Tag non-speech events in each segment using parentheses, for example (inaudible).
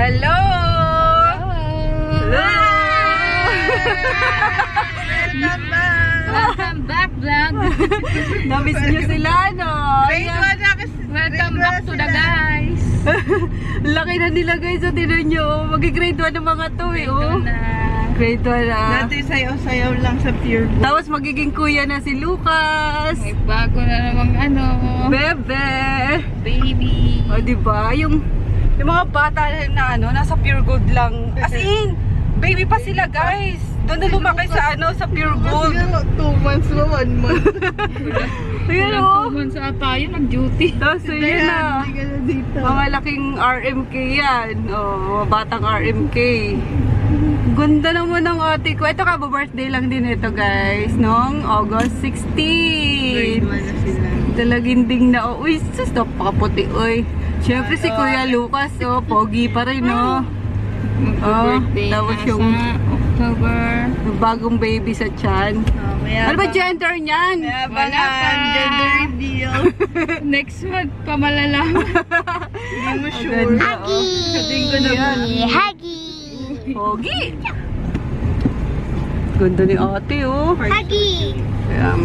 Hello! Welcome back, vlog. Namiss niyo sila, no? Grade Ayan. 1 na kasi. Welcome back to the guys. (laughs) Laki na nila guys, so tinan nyo. Mag-grade 1 ng mga to eh, oh. Grade 1 na. Dati sayaw-sayaw lang sa pure gold. Tapos magiging kuya na si Lucas. May bago na namang ano, Bebe. baby. O, di ba? Yung, yung mga bata na ano, nasa pure gold lang. As in, baby pa sila guys. Doon na lumaki sa ano, sa pure gold. Siguro 2 months na 1 month. (laughs) Ayan o. two months ata tayo nag-duty. Tapos (laughs) so yun na. Hindi ka na dito. Mga laking RMK yan. O, mga batang RMK. Ganda naman ng ate ko. Ito ka, birthday lang din ito guys. Noong August 16. Grade 1 na sila. Talaginding na. oh. Uy, sus, napakaputi. Uy. Siyempre si Kuya Lucas, oh, pogi pa rin, oh. Mag-birthday tapos yung- October. Bagong baby sa chan. Oh, Ano ba gender niyan? Wala pa. gender reveal. (laughs) Next month pa malalaman. Hindi mo sure. ganda, oh. Sa tingin ko na. Huggy! Pogi. Ganda ni ate, oh. Huggy! Um,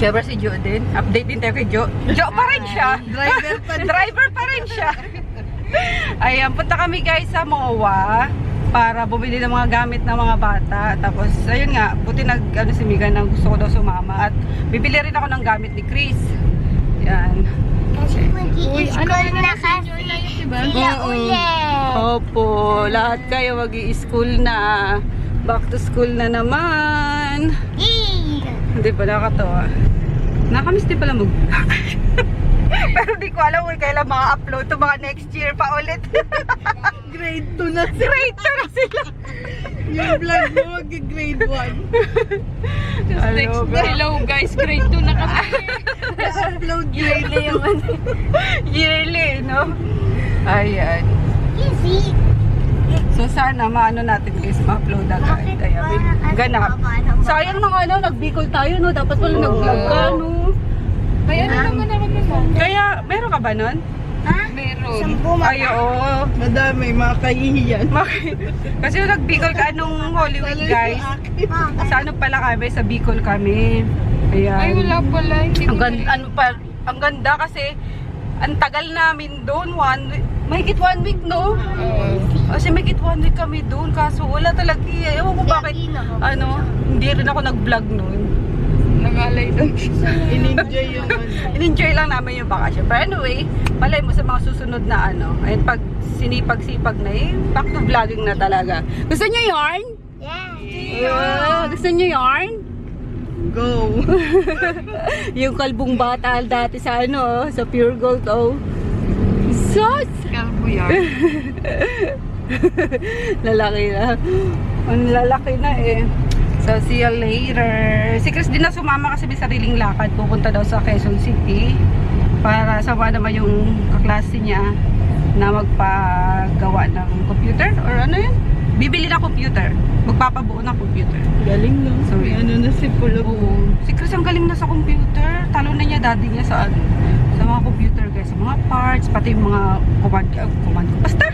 Siyempre si Jo din. Update din tayo kay Jo. Jo pa rin siya. (laughs) Driver pa rin. Driver pa rin siya. Ayan, punta kami guys sa MOA para bumili ng mga gamit ng mga bata. Tapos, ayun nga, buti nag, ano si Mika nang gusto ko daw sumama. At bibili rin ako ng gamit ni Chris. Yan. Kasi Uy, ano mag-i-school yun na na kasi sila ulit. Opo, lahat kayo mag school na. Back to school na naman. Hindi pa nakakatawa. Nakamiss din pala mag (laughs) Pero di ko alam kung kailan mga upload to mga next year pa ulit. (laughs) Grade 2 na sila. Great na sila. Yung vlog mo mag-grade 1. Ano Next ba? hello guys, grade 2 na kami. upload grade Yearly yung ano. Yearly, no? Ayan. Easy. So sana maano natin guys, ma-upload agad. Ayan, may ganap. Sayang nang ano, nagbikol tayo, no? Dapat pala nag-vlog ka, no? May ano naman naman mo? Kaya, meron ka ba nun? Ha? Meron. Sampu Ay, oo. Madami, mga kahihiyan. (laughs) Bakit? Kasi nag-Bicol ka nung Holy Week, guys. Sa ano pala kami, sa Bicol kami. Ayan. Ay, wala pala. Hindi Ang ko ganda, ano pa, ang ganda kasi ang tagal namin doon, one week. Mahigit one week, no? Kasi mahigit one week kami doon, kaso wala talaga. eh. Ewan ko bakit, ano, hindi rin ako nag-vlog noon. Nangalay doon. (laughs) In-enjoy yung ano. In-enjoy lang namin yung bakasyon. Pero anyway, malay mo sa mga susunod na ano, ayun, pag sinipag-sipag na eh, back to vlogging na talaga. Gusto niyo yarn? Yeah. Yeah. Gusto niyo yarn? Go. (laughs) yung kalbong bata dati sa ano, sa Pure Gold, oh. Sus! Kalbo yan. (laughs) lalaki na. Ang lalaki na eh. So, see you later. Si Chris din na sumama kasi may sariling lakad. Pupunta daw sa Quezon City para sama naman yung kaklase niya na magpagawa ng computer or ano yun? Bibili ng computer. Magpapabuo ng computer. Galing no? So, May ano na si Pulo. Oo. Si Chris ang galing na sa computer. Talo na niya daddy niya sa ano, sa mga computer guys, sa mga parts, pati yung mga command, uh, command. Basta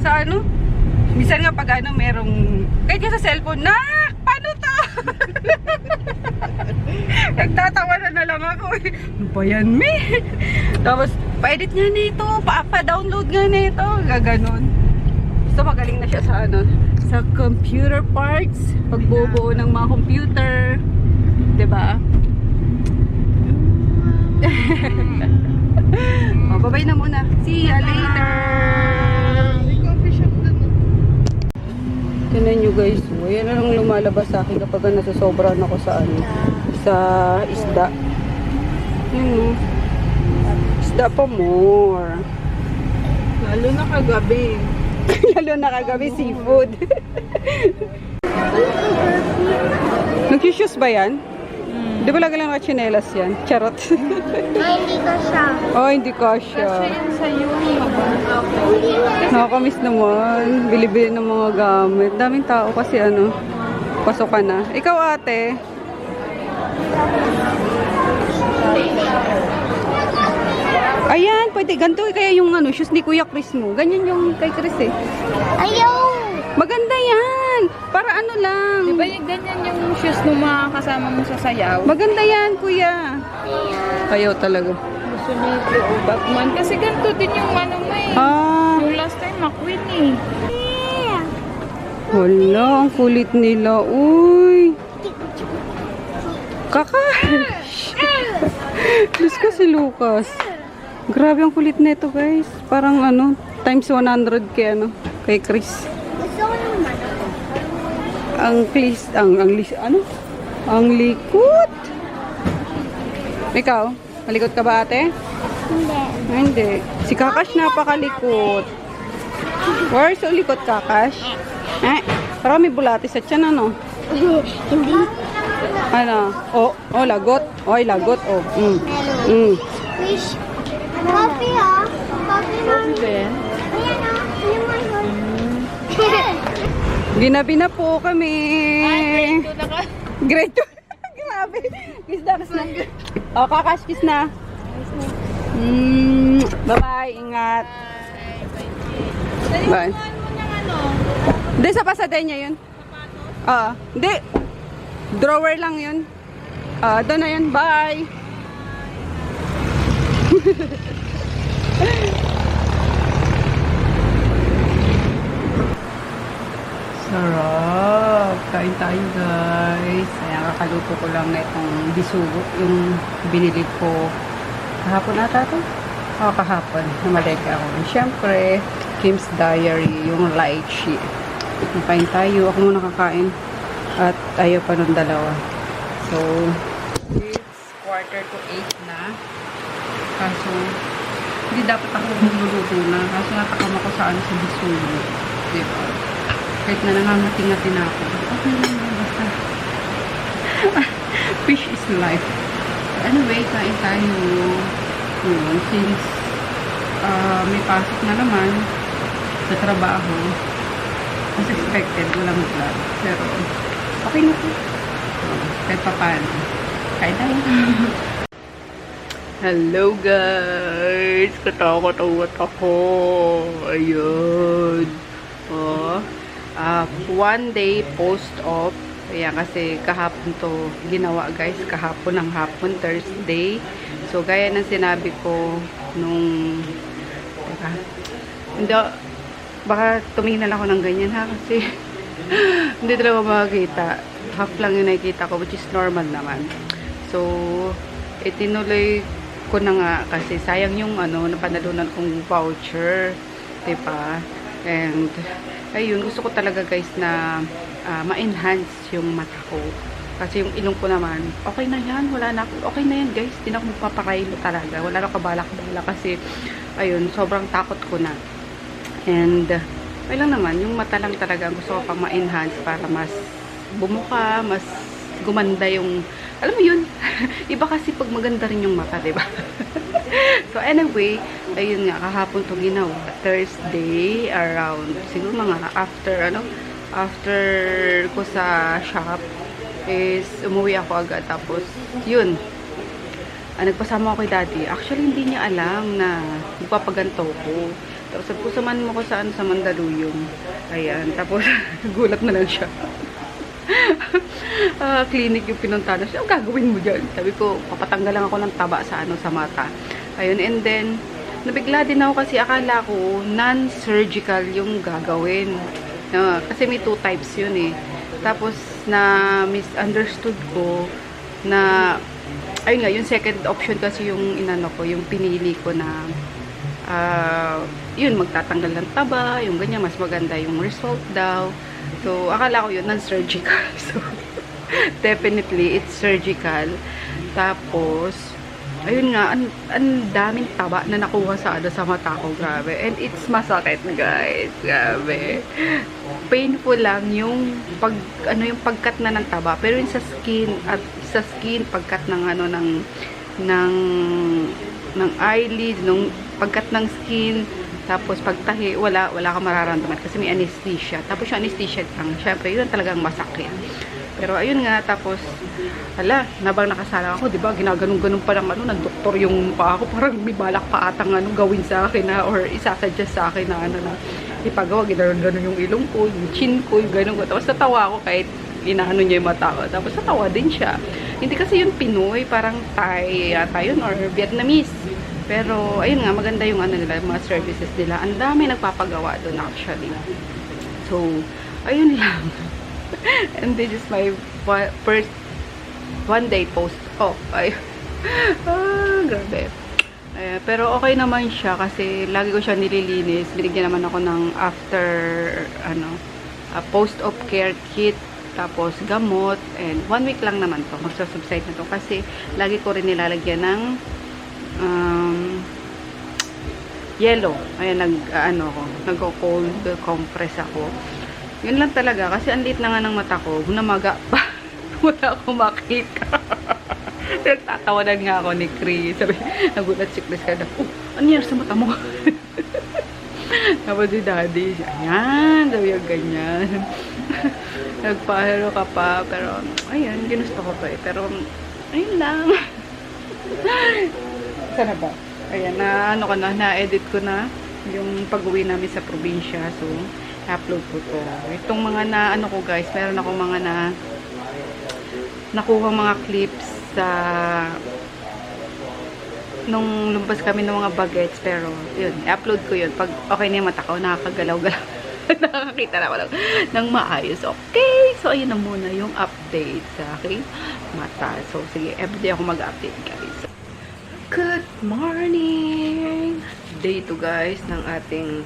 sa ano, minsan nga pag ano merong kahit nga sa cellphone, na paano to? (laughs) Nagtatawa na na lang ako. eh. Ano ba yan, me? Tapos, pa-edit nga nito, pa- pa-download nga nito, gaganon. So, magaling na siya sa ano, sa computer parts, pagbubuo ng mga computer. 'Di ba? (laughs) (laughs) oh, bye na muna. See ya later. Tignan nyo guys, yan na lang lumalabas sa akin kapag nasasobran ako sa ano, sa isda. Yun. Isda pa more. Lalo na kagabi. (laughs) Lalo na kagabi seafood. (laughs) Nag-shoes ba yan? Di ba lagi lang chinelas yan? Charot. (laughs) Ay, hindi ko siya. oh, hindi ko siya. sa uni. Nakakamiss naman. Bili-bili ng mga gamit. Daming tao kasi ano, pasok ka na. Ikaw ate. Ayan, pwede. Ganito kaya yung ano, shoes ni Kuya Chris mo. Ganyan yung kay Chris eh. Ayaw! Maganda ano lang. Di ba yung ganyan yung shoes ng mga kasama mo sa sayaw? Maganda yan, Kuya. Ayaw talaga. Gusto niya yung Batman. Kasi ganito din yung ano mo eh. Ah, Yung last time, McQueen eh. wala. Ang kulit nila. Uy. Kakash. (laughs) Diyos ko si Lucas. Grabe ang kulit nito, guys. Parang ano, times 100 kay ano, kay Chris. Ang Chris, ang, ang, ano? Ang likot. Ikaw, malikot ka ba ate? Hindi. Hindi. Si Kakash napakalikot. Where's yung likot, Kakash? Eh, parang may bulati sa tiyan, ano? Hindi. Ano? Oh, oh, lagot. Oy, lagot, oh. Mm. Mm. Fish. Coffee ah. Coffee mami. Ben? Ayan ah. Yung mga (laughs) Ginabi na po kami. Ito na ka. Grade 2. (laughs) Grabe. Kiss na, kiss na. Oh, Kakash, kiss na. Mm, bye-bye. Ingat. Bye. Hindi, sa pasadenya yun. Ah, hindi. Drawer lang yun. Ah, doon na yun. Bye. (laughs) Sarap. Kain tayo guys. Ayan, kakaluto ko lang na itong bisugo. Yung binili ko kahapon ata to. Oo, kahapon. Namaleka ako. And syempre, Kim's Diary, yung sheet. Kain tayo. Ako muna kakain. At ayaw pa nung dalawa. So, it's quarter to eight na. Kaso, hindi dapat ako bumuluto na. Kaso natakam ako sa ano sa bisugo. Diba? Kahit na nangangating-ngating ako. Okay lang basta. (laughs) Fish is life. Anyway, kain tayo. Yun, since ah, may pasok na naman sa trabaho, as expected, walang vlog. Pero, okay na po. Uh, kahit pa paano. Kain tayo. (laughs) Hello guys! Katakot-awat ako. Ayun. Oh. Ah, one day post-op. Ayan, kasi kahapon to ginawa guys. Kahapon ng hapon, Thursday. So, gaya ng sinabi ko nung... Teka. Hindi, baka tumingin na ako ng ganyan ha. Kasi (laughs) hindi talaga makakita. Half lang yung nakikita ko, which is normal naman. So, itinuloy ko na nga kasi sayang yung ano, napanalunan kong voucher. Diba? And, ayun, gusto ko talaga guys na ah, ma-enhance yung mata ko. Kasi yung ilong ko naman, okay na yan, wala na okay na yan guys, hindi na ako magpapakailo talaga. Wala na kabalak-bala kasi, ayun, sobrang takot ko na. And, okay lang naman, yung mata lang talaga gusto ko pang ma-enhance para mas bumuka, mas gumanda yung, alam mo yun, (laughs) iba kasi pag maganda rin yung mata, ba? (laughs) so anyway, ayun nga, kahapon to ginawa, Thursday, around, siguro mga after, ano, after ko sa shop, is umuwi ako agad, tapos, yun, ah, nagpasama ako kay daddy. Actually, hindi niya alam na magpapaganto ko. Tapos, sabi ko, samahan mo ko saan sa Mandaluyong. Ayan. Tapos, (laughs) gulat na lang siya. (laughs) Ah, clinic yung pinuntahan. Siya, ang gagawin mo dyan? Sabi ko, papatanggal lang ako ng taba sa ano sa mata. Ayun, and then, nabigla din ako kasi akala ko non-surgical yung gagawin. Ah, kasi may two types yun eh. Tapos, na misunderstood ko na, ayun nga, yung second option kasi yung inano ko, yung pinili ko na ah, yun, magtatanggal ng taba, yung ganyan, mas maganda yung result daw. So, akala ko yun, non-surgical. (laughs) So, definitely, it's surgical. Tapos, ayun nga, ang, ang daming taba na nakuha sa, ano, sa mata ko, grabe. And it's masakit, guys. Grabe. Painful lang yung pag, ano, yung pagkat na ng taba. Pero yung sa skin, at sa skin, pagkat ng, ano, ng, ng, ng eyelid, nung pagkat ng skin, tapos pagtahi, wala, wala kang mararamdaman kasi may anesthesia. Tapos yung anesthesia lang, syempre, yun ang talagang masakit. Pero ayun nga, tapos, hala, nabang nakasala ako, di ba? Ginaganong-ganong pa lang ano, nagdoktor yung pa ako. Parang may balak pa atang ano, gawin sa akin na, or isasuggest sa akin na ano na, ipagawa, ginanon yung ilong ko, yung chin ko, yung ganun ko. Tapos natawa ako kahit inaano niya yung mata ko. Tapos natawa din siya. Hindi kasi yung Pinoy, parang Thai yata yun, or Vietnamese. Pero, ayun nga, maganda yung ano nila, mga services nila. Ang dami nagpapagawa doon actually. So, ayun lang. (laughs) (laughs) And this is my wa- first one day post. Oh, ay. (laughs) ah, grabe. Eh, pero okay naman siya kasi lagi ko siya nililinis. Binigyan naman ako ng after, ano, ah, post-op care kit tapos gamot and one week lang naman to magsusubside na to kasi lagi ko rin nilalagyan ng um, yellow ayan nag ano ako nagko-cold compress ako yun lang talaga kasi ang liit na nga ng mata ko namaga pa. (laughs) Wala akong makita. (laughs) Nagtatawanan nga ako ni Chris. Sabi nagulat si Chris kada oh ano yan sa mata mo? (laughs) Tapos si daddy ayan sabi yung ganyan. Nagpahero ka pa pero ayun ginusto ko pa eh. Pero ayun lang. Sana ba? Ayan na ano ko na na-edit ko na yung pag-uwi namin sa probinsya so upload ko to. Itong mga na ano ko guys meron ako mga na nakuha mga clips sa nung lumabas kami ng mga bagets pero yun, i-upload ko yun. Pag okay na yung mata ko, nakakagalaw-galaw. (laughs) Nakakita na lang ng maayos. Okay, so ayun na muna yung update sa aking mata. So sige, everyday ako mag-update guys. Good morning! Day to guys ng ating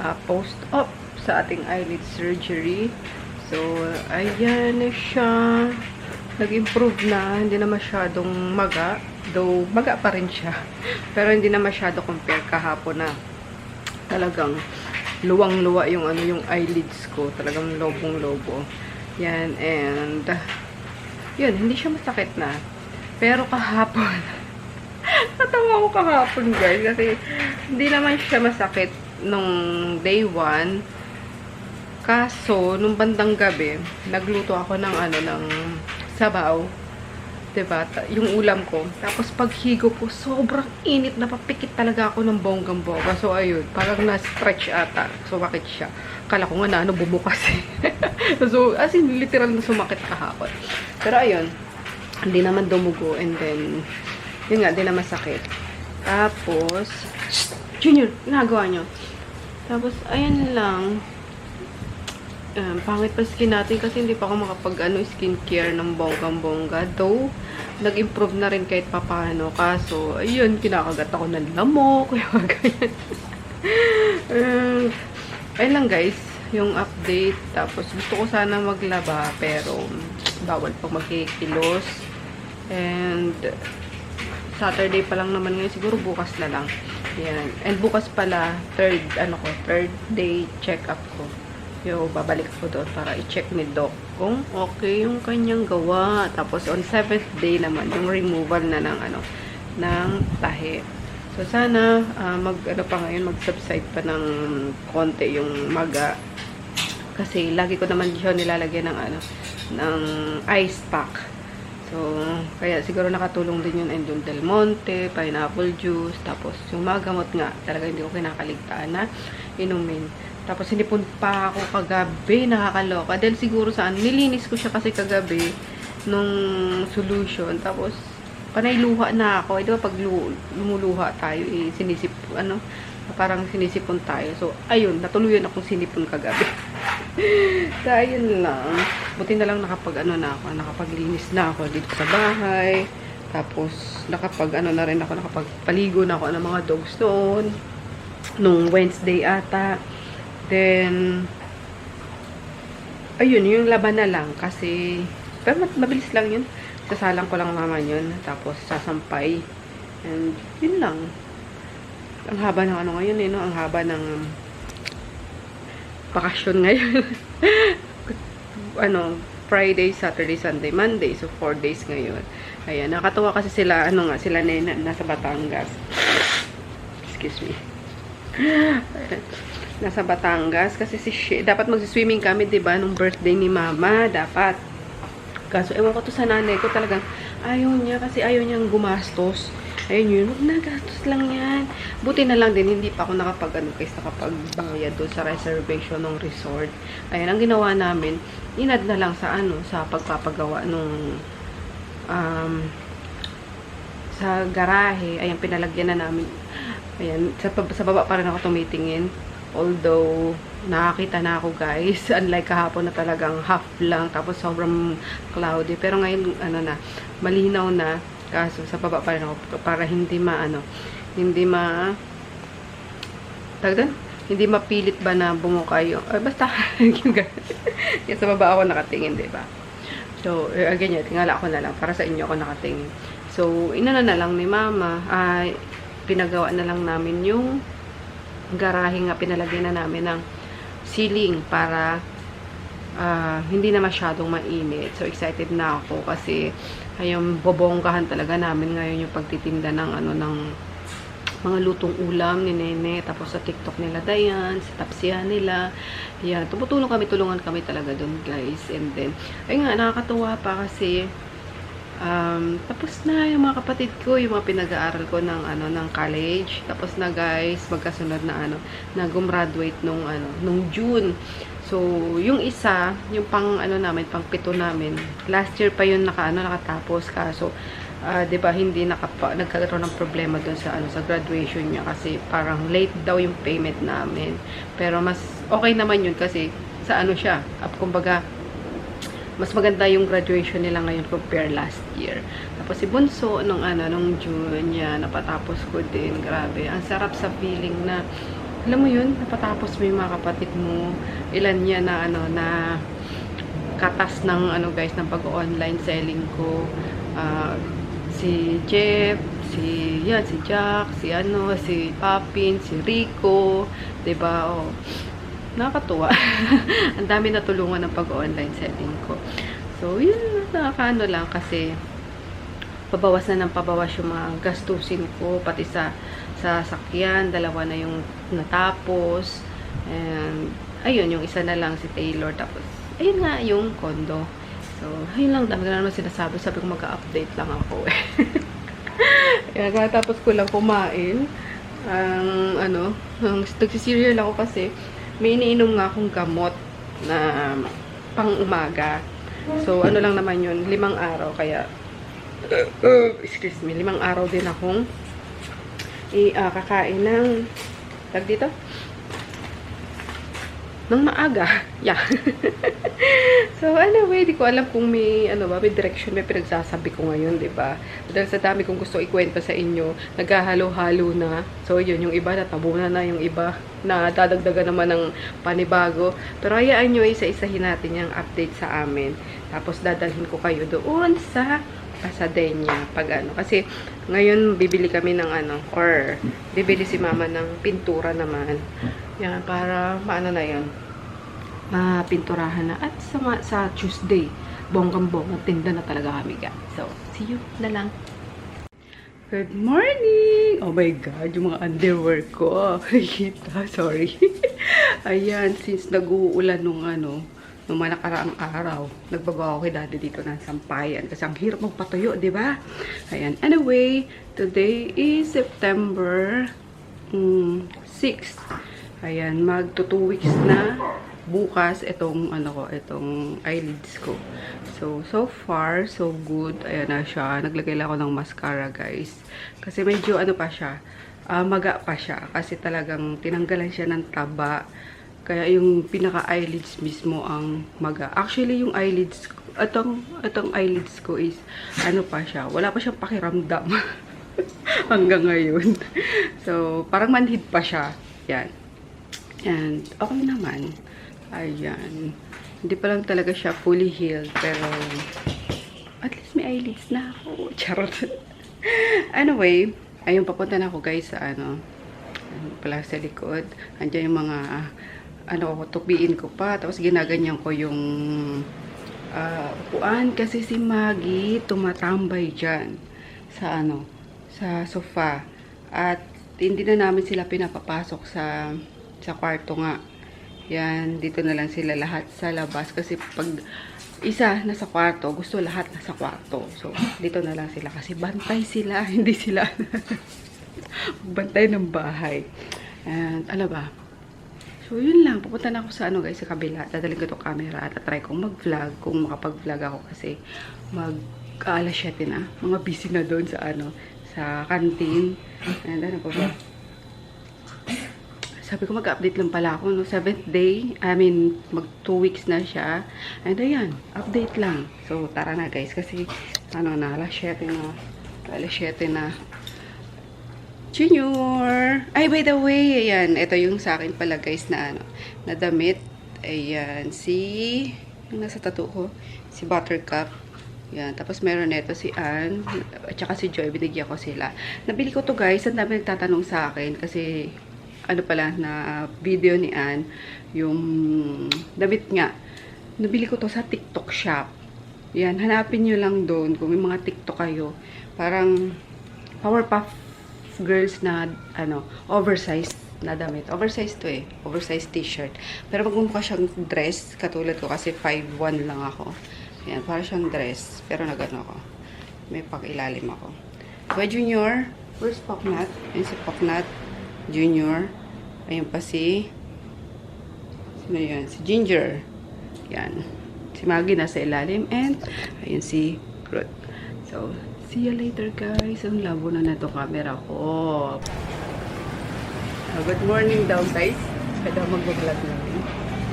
ah, post-op sa ating eyelid surgery so ayan siya nag-improve na, hindi na masyadong maga. Though, maga pa rin siya. (laughs) Pero hindi na masyado compare kahapon na talagang luwang-luwa yung ano yung eyelids ko. Talagang lobong-lobo. Yan, and yun, hindi siya masakit na. Pero kahapon, (laughs) natawa ko kahapon guys kasi hindi naman siya masakit nung day 1 Kaso, nung bandang gabi, nagluto ako ng ano, ng sabaw. Diba? Yung ulam ko. Tapos paghigo ko, sobrang init. Napapikit talaga ako ng bonggang-bongga. So, ayun. Parang na-stretch ata. Sumakit siya. Kala ko nga na ano, bumukas eh. (laughs) so, as in, literal na sumakit kahapon. Pero ayun. Hindi naman dumugo. And then, yun nga, hindi na masakit. Tapos! Junior, ginagawa nyo. Tapos, ayun lang. Um, pangit pa skin natin kasi hindi pa ako makapag ano, skincare ng bonggang-bongga. Though, nag-improve na rin kahit papano. Kaso, ayun, kinakagat ako ng lamok. (laughs) Kaya ganyan. um, ayun lang guys, yung update. Tapos, gusto ko sana maglaba. Pero, bawal pag magkikilos. And, Saturday pa lang naman ngayon. Siguro bukas na lang. Yan. And bukas pala, third, ano ko, third day check-up ko. Yo, babalik ako doon para i-check ni Doc kung okay yung kanyang gawa. Tapos on 7th day naman, yung removal na ng ano, ng tahi. So sana ah, mag ano pa ngayon mag-subside pa ng konti yung maga. Kasi lagi ko naman siya nilalagyan ng ano, ng ice pack. So, kaya siguro nakatulong din yun Endon Del Monte, pineapple juice, tapos yung mga gamot nga, talaga hindi ko kinakaligtaan na inumin. Tapos sinipon pa ako kagabi, nakakaloka. Dahil siguro saan, nilinis ko siya kasi kagabi nung solution. Tapos, panay luha na ako. Eh, di ba pag lu lumuluha tayo, eh, sinisip, ano, parang sinisipon tayo. So, ayun, natuluyan akong sinipon kagabi. (laughs) so, ayun lang. Buti na lang nakapag, ano na ako, nakapaglinis na ako dito sa bahay. Tapos, nakapag, ano na rin ako, nakapagpaligo na ako ng mga dogs doon. Nung Wednesday ata. Then, ayun, yung laban na lang. Kasi, pero mabilis lang yun. Sasalang ko lang naman yun. Tapos, sasampay. And, yun lang. Ang haba ng ano ngayon eh, no? Ang haba ng bakasyon ngayon. (laughs) ano, Friday, Saturday, Sunday, Monday. So, 4 days ngayon. Ayan, nakatuwa kasi sila, ano nga, sila na nasa Batangas. Excuse me. (laughs) nasa Batangas kasi si Shi, dapat magsi-swimming kami 'di ba nung birthday ni Mama dapat Kaso, ewan ko to sa nanay ko talagang ayaw niya kasi ayaw niyang gumastos. Ayun yun, huwag na, lang yan. Buti na lang din, hindi pa ako nakapag, ano, guys, nakapagbayad doon sa reservation ng resort. Ayan, ang ginawa namin, inad na lang sa, ano, sa pagpapagawa nung, um, sa garahe. Ayan, pinalagyan na namin. Ayan, sa, sa baba pa rin ako tumitingin. Although, nakakita na ako guys. (laughs) Unlike kahapon na talagang half lang. Tapos sobrang cloudy. Pero ngayon, ano na, malinaw na. Kaso, sa baba pa rin ako. Para hindi ma, ano, hindi ma, tagdan? Hindi mapilit ba na bumuka yung, ay, basta. (laughs) Yan, sa baba ako nakatingin, di ba? So, eh, again, yun, tingala ako na lang. Para sa inyo ako nakatingin. So, inana na lang ni mama. Ay, pinagawa na lang namin yung garahe nga pinalagyan na namin ng ceiling para ah, hindi na masyadong mainit. So, excited na ako kasi ayun, bobonggahan talaga namin ngayon yung pagtitinda ng ano ng mga lutong ulam ni Nene. Tapos sa TikTok nila Dayan, sa Tapsia nila. Yan, tumutulong kami, tulungan kami talaga doon guys. And then, ayun nga, nakakatuwa pa kasi um, tapos na yung mga kapatid ko, yung mga pinag-aaral ko ng ano ng college. Tapos na guys, magkasunod na ano, na gumraduate nung ano, nung June. So, yung isa, yung pang ano namin, pang pito namin. Last year pa yun naka ano nakatapos kaso ah, 'di ba hindi nakapa, nagkakaroon ng problema doon sa ano sa graduation niya kasi parang late daw yung payment namin. Pero mas okay naman yun kasi sa ano siya, up kumbaga mas maganda yung graduation nila ngayon compare last year. Tapos si Bunso, nung ano, nung June, yan, napatapos ko din. Grabe. Ang sarap sa feeling na, alam mo yun, napatapos mo yung mga kapatid mo. Ilan niya na, ano, na katas ng, ano guys, ng pag-online selling ko. Ah, si Jeff, si, yan, si Jack, si ano, si Papin, si Rico, ba Oh, nakakatuwa. (laughs) Ang dami na tulungan ng pag-online selling ko. So, yun, nakakaano lang kasi pabawas na ng pabawas yung mga gastusin ko, pati sa sa sakyan, dalawa na yung natapos. And, ayun, yung isa na lang si Taylor. Tapos, ayun nga, yung condo. So, ayun lang, dami na naman sinasabi. Sabi ko, mag-update lang ako eh. (laughs) Kaya tapos ko lang kumain. Ang, ano, ang nagsiserial ako kasi may iniinom nga akong gamot na pang umaga. So, ano lang naman yun, limang araw. Kaya, (coughs) excuse me, limang araw din akong i ah, kakain ng tag dito nang maaga. Yeah. (laughs) so, anyway, di ko alam kung may, ano ba, may direction, may pinagsasabi ko ngayon, di ba? Dahil sa dami kong gusto ikwento sa inyo, naghahalo-halo na. So, yun, yung iba, natabunan na yung iba, na dadagdagan naman ng panibago. Pero hayaan nyo, isa-isahin natin yung update sa amin. Tapos, dadalhin ko kayo doon sa Pasadena pag ano. Kasi, ngayon, bibili kami ng ano, or, bibili si mama ng pintura naman. Yan, para, paano na yun? Mapinturahan na. At sa, sa Tuesday, bonggang-bonggang tinda na talaga kami, guys. So, see you na lang. Good morning! Oh my God, yung mga underwear ko. (laughs) Kita, sorry. (laughs) Ayan, since nag-uulan nung ano, nung mga nakaraang araw, nagbabawa ko kay daddy dito ng sampayan. Kasi ang hirap magpatuyo, di ba? Ayan. Anyway, today is September mm, 6. Ayan, magto 2 weeks na bukas itong ano ko, itong eyelids ko. So, so far, so good. Ayan na siya. Naglagay lang ako ng mascara, guys. Kasi medyo ano pa siya, ah, maga pa siya. Kasi talagang tinanggalan siya ng taba. Kaya yung pinaka-eyelids mismo ang maga. Actually, yung eyelids, atong, atong eyelids ko is, ano pa siya, wala pa siyang pakiramdam. (laughs) Hanggang ngayon. So, parang manhid pa siya. Yan. And, okay naman. Ayan. Hindi pa lang talaga siya fully healed. Pero, at least may eyelids na ako. (laughs) Charot. anyway, ayun, papunta na ako guys sa ano, pala sa likod. Andiyan yung mga, ano, tupiin ko pa. Tapos ginaganyan ko yung ah, upuan. Kasi si Maggie tumatambay dyan sa ano, sa sofa. At hindi na namin sila pinapapasok sa sa kwarto nga. Yan, dito na lang sila lahat sa labas kasi pag isa nasa kwarto. Gusto lahat nasa kwarto. So, dito na lang sila kasi bantay sila. (laughs) Hindi sila bantay ng bahay. And, ano ba? So, yun lang. Pupunta na ako sa ano guys, sa kabila. Dadalhin ko itong camera at try kong mag-vlog. Kung makapag-vlog ako kasi mag alas 7 na. Mga busy na doon sa ano, sa canteen. And ano pa ba? Sabi ko mag-update lang pala ako, no? Seventh day, I mean, mag two weeks na siya. And ayan, update lang. So, tara na guys, kasi ano na, alas 7 na. Alas 7 na. Junior! Ay, by the way, ayan, ito yung sa akin pala guys na ano, na damit. Ayan, si, yung nasa tattoo ko, si Buttercup. Yan. Tapos meron neto si Ann, at saka si Joy, binigyan ko sila. Nabili ko to guys, ang dami nagtatanong sa akin kasi ano pala na video ni Ann, yung damit nga. Nabili ko to sa TikTok shop. Yan, hanapin nyo lang doon kung may mga TikTok kayo. Parang Powerpuff Girls na ano, oversized na damit. Oversized to eh. Oversized t-shirt. Pero magmumukha siyang dress, katulad ko kasi 5'1 lang ako. Yan, para siyang dress. Pero nagano ako. May pag-ilalim ako. Boy Junior, where's Poknat? Ayun si Poknat. Junior. Ayun pa si... Sino yan? Si Ginger. Yan. Si Maggie nasa ilalim. And, ayun si Groot. So, see you later guys. Ang labo na na itong camera ko. Ah, good morning daw guys. Kada mag-vlog namin.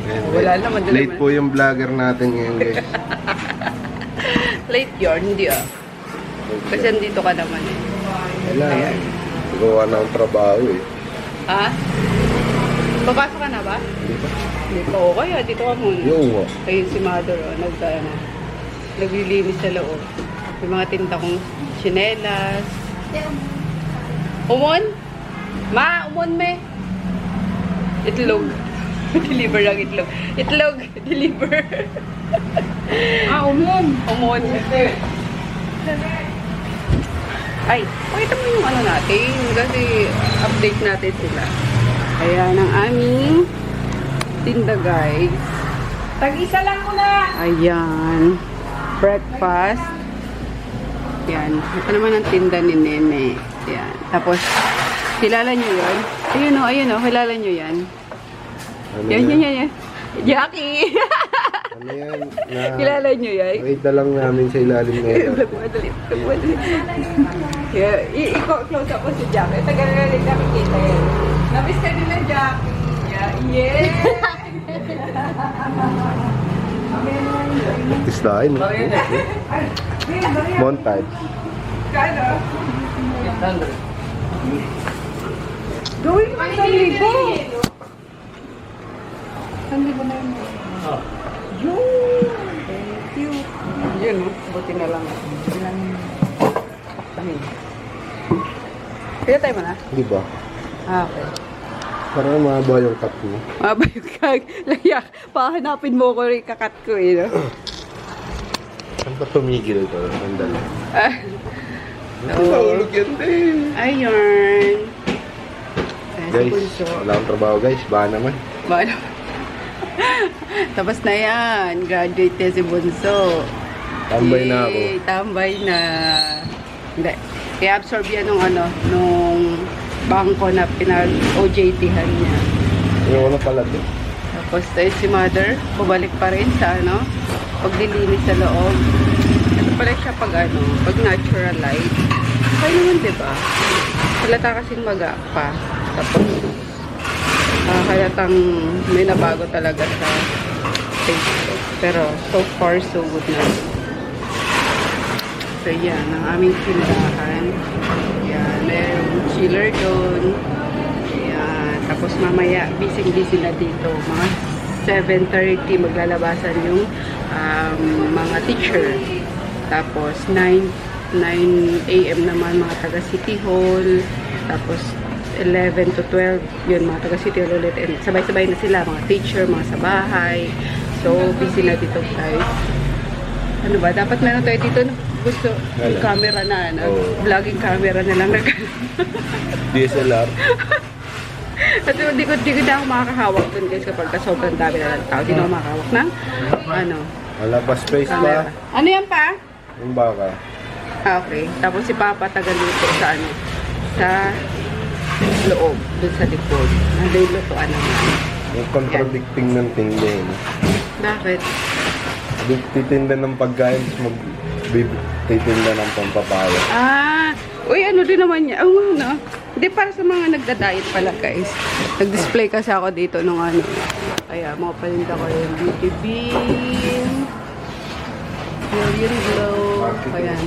Ayan, Wala naman, Late naman. po yung vlogger natin ngayon, guys. (laughs) Late yarn, hindi ah. Kasi andito ka naman eh. Wala. Gawa na ang trabaho eh. Ha? Papasok ka na ba? Hindi ba? Hindi pa. O kaya, dito ka muna. Yung nga. Ayun si mother, oh, nag, ano, naglilinis sa loob. May mga tinta kong chinelas. Umon? Ma, umon me. Itlog. (laughs) deliver lang itlog. Itlog, (laughs) deliver. Ah, umum. Umon. Ay, pakita mo yung ano natin. Kasi update natin sila. Ayan ang aming tinda guys. Tag-isa lang ko na. Ayan. Breakfast. Yan. Ito naman ang tinda ni Nene. Yan. Tapos, kilala nyo yun? Ayun o, ayun o. Kilala nyo yan? Ano Yan, yan, yan. yan. Jackie! (laughs) Ano yan? Na, kilala nyo yan? Nakita lang namin sa ilalim ngayon. Madali. Madali. Yeah, i-close up mo si Jackie. Tagal na rin nakikita yan. Namiss ka nila, Jackie. Yeah. Yeah! Istahin. no? Montage. Kano? Gawin mo ang libo. Ang libo na yun. Yun. Thank you. Yun, no? Buti na lang. Ilang... Tahin. Kaya tayo mo na? Di ba? Ah, okay. Parang mahaba yung cut mo. (laughs) Maba yung kag. Layak. Pahanapin mo ko rin kakat ko eh. No? Saan pa tumigil to? Sandali. Ah. Nahulog yan din. Ayun. Guys, wala akong trabaho guys. Baka naman. Ano? (laughs) Tapos na yan. Graduate na si Bunso. Tambay na ako. Tambay na. Hindi. Kaya absorb yan nung ano, nung bangko na pinag-OJT-han niya. Yung ano pala to? Tapos tayo si mother, bumalik pa rin sa ano, paglilinis sa loob. Ito pala siya pag ano, pag natural light. Okay naman, di ba? Halata kasing maga pa. Tapos, ah, halatang may nabago talaga sa face ko. Pero, so far, so good na. So, yan, ang aming tindahan. Yan, mayroong chiller doon. Yan, tapos mamaya, busy-busy na dito. Mga 7.30 maglalabasan yung um, mga teacher. Tapos 9 9 a.m. naman mga taga City Hall. Tapos 11 to 12, yun mga taga City ulit. And sabay-sabay na sila, mga teacher, mga sa bahay. So, busy na dito guys. Ano ba? Dapat meron tayo dito gusto Wala. camera na, ano? Oo. Vlogging camera na lang. (laughs) DSLR. Kasi hindi ko, hindi ko na ako makakahawak dun guys kapag ka sobrang dami na ng tao. Hindi na ako makakahawak ng, ano, Wala pa space pa. Ano yan pa? Yung baka. Ah, okay. Tapos si Papa tagaluto sa ano? Sa loob. Doon sa likod. Yung lutoan naman? Yung contradicting ng tinda no? Bakit? Di- Titinda ng pagkain, tapos mag bib- titinda ng pampapaya. Ah, uy, ano din naman niya. Oh, ano? Hindi, para sa mga nagda-diet pala, guys. Nag-display kasi ako dito nung ano. Kaya, mga palinda ko yung beauty bean. Million glow. Ayan.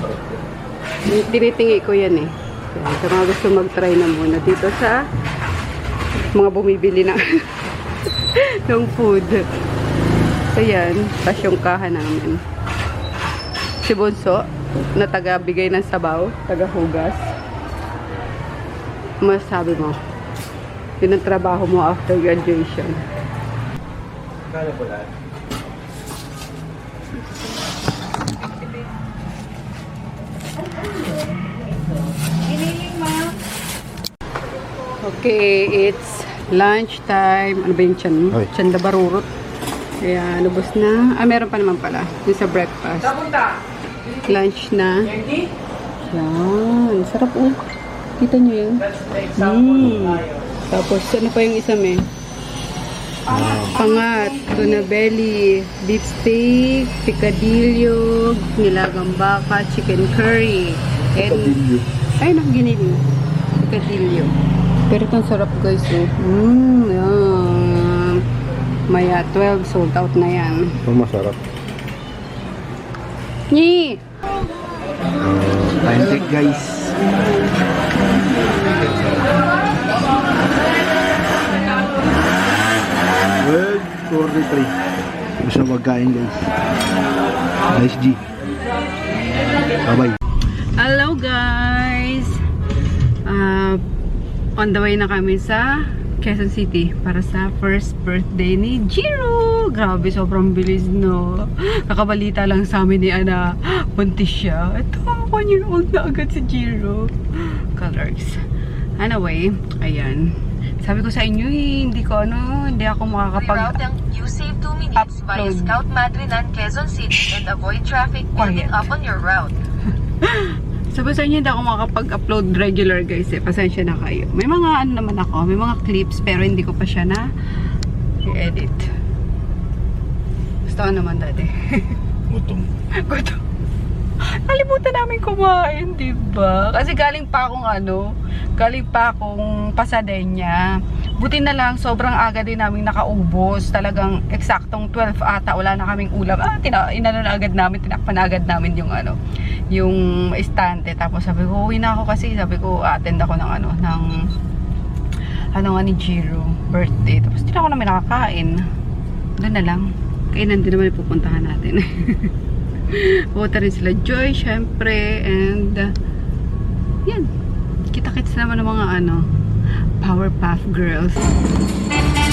Tinitingi ko yan eh. Ayan, sa mga gusto mag-try na muna dito sa mga bumibili ng (laughs) ng food. Ayan, tas yung kaha namin. Si Bunso, na taga-bigay ng sabaw, taga-hugas. Masabi mo, yun ang trabaho mo after graduation. Kano po lahat? Okay, it's lunch time. Ano ba yung chan mo? Ay. Chan na barurot. Kaya, lubos na. Ah, meron pa naman pala. Yung sa breakfast. Lunch na. Yan. Sarap oh. Kita nyo yun? Mm. Tapos, ano pa yung isa may? Pangat, tuna belly, beef steak, picadillo, nilagang baka, chicken curry, and ay, nakaginili. Picadillo. Pero itong sarap guys eh. Mmm, yan. Maya 12 sold out na yan. Ito masarap. Ni! Time check guys. Well, 43. Gusto magkain guys. Nice G. Bye-bye. Hello guys! Uh, on the way na kami sa Quezon City para sa first birthday ni Jiro! Grabe, sobrang bilis no. Kakabalita lang sa amin ni Ana, buntis siya. Ito, one year old na agad si Jiro. Colors. Anyway, ayan. Sabi ko sa inyo, eh, hindi ko ano, hindi ako makakapag... Reroute ang you save 2 minutes via Upload. Scout Madrinan, Quezon City and avoid traffic building up on your route. (laughs) Sabi sa inyo, hindi ako makakapag-upload regular guys eh. Pasensya na kayo. May mga ano naman ako, may mga clips pero hindi ko pa siya na i-edit. Gusto ko naman dati. (laughs) Gutom. Gusto. Nalimutan namin kumain, di ba? Kasi galing pa akong ano, galing pa akong Pasadena. Buti na lang, sobrang aga din namin nakaubos. Talagang eksaktong 12 ata, wala na kaming ulam. Ah, tina, inano na agad namin, tinakpan na agad namin yung ano, yung estante. Tapos sabi ko, uwi na ako kasi, sabi ko, attend ako ng ano, ng ano nga ni Jiro, birthday. Tapos hindi na ako namin nakakain. Doon na lang. Kainan din naman yung pupuntahan natin. Pupunta rin sila Joy, syempre. And, uh, yan. Kita-kits naman ng mga ano, Powerpuff Girls.